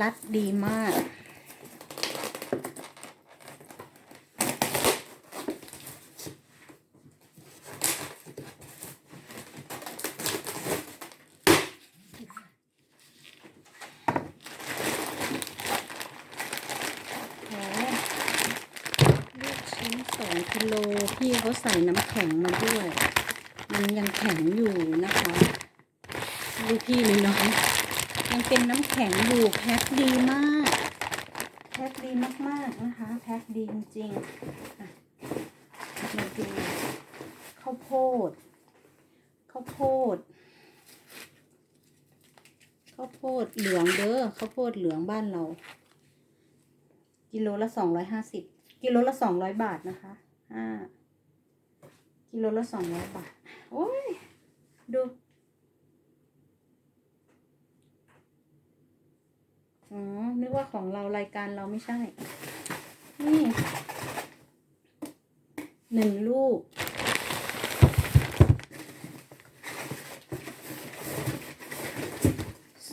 รัดดีมากโอ้ลูกชิ้นสองกิโลพี่เขาใส่น้ำแข็งมาด้วย มันยังแข็งอยู่นะคะดูพี่เลยน้อง ยังเป็นน้ำแข็งอยู่แพ็คดีมาก แพ็คดีมากๆนะคะ แพ็คดีจริงๆมาดูข้าวโพดข้าวโพดข้าวโพดเหลืองเด้อข้าวโพดเหลืองบ้านเรา กิโลละสองร้อยห้าสิบกิโลละสองร้อยบาทนะคะห้ากิโลละสองร้อยบาท โอ้ย ดู อ๋อ นึกว่าของเรารายการเราไม่ใช่ นี่หนึ่งลูก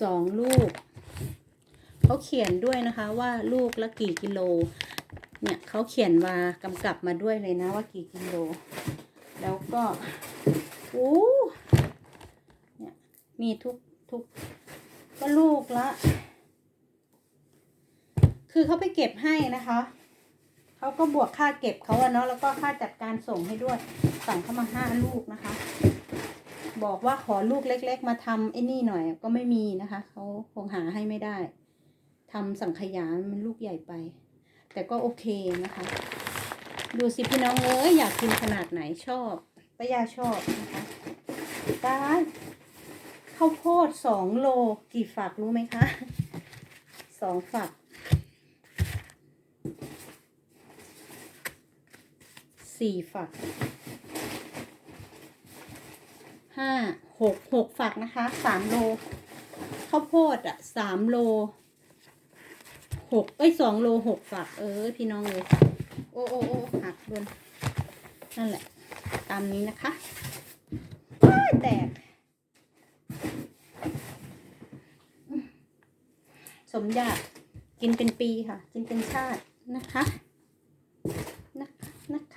สองลูก เขาเขียนด้วยนะคะว่าลูกละกี่กิโล เนี่ยเขาเขียนมากำกับมาด้วยเลยนะว่ากี่กิโล แล้วก็โอ้เนี่ยมีทุกทุกก็ลูกละ คือเขาไปเก็บให้นะคะเขาก็บวกค่าเก็บเขาอะเนาะแล้วก็ค่าจัดการส่งให้ด้วย สั่งเข้ามาห้าลูกนะคะ บอกว่าขอลูกเล็ก ๆ มาทำไอ้นี่หน่อยก็ไม่มีนะคะเขาคงหาให้ไม่ได้ทำสังขยามันลูกใหญ่ไป แต่ก็โอเคนะคะ ดูสิพี่น้องเอ้ยอยากกินขนาดไหนชอบป้ายาชอบนะคะได้ข้าวโพดสองโลกี่ฝักรู้ไหมคะสองฝัก สี่ฝักห้าหกหกฝักนะคะสามโลข้าวโพดอะสามโลหกเอ้ยสองโลหกฝัก เออ พี่น้องเลยโอ้โอ้โอ้หักโดนนั่นแหละ ตามนี้นะคะแตก สมอยากกินเป็นปีค่ะ กินเป็นชาตินะคะ አስነካ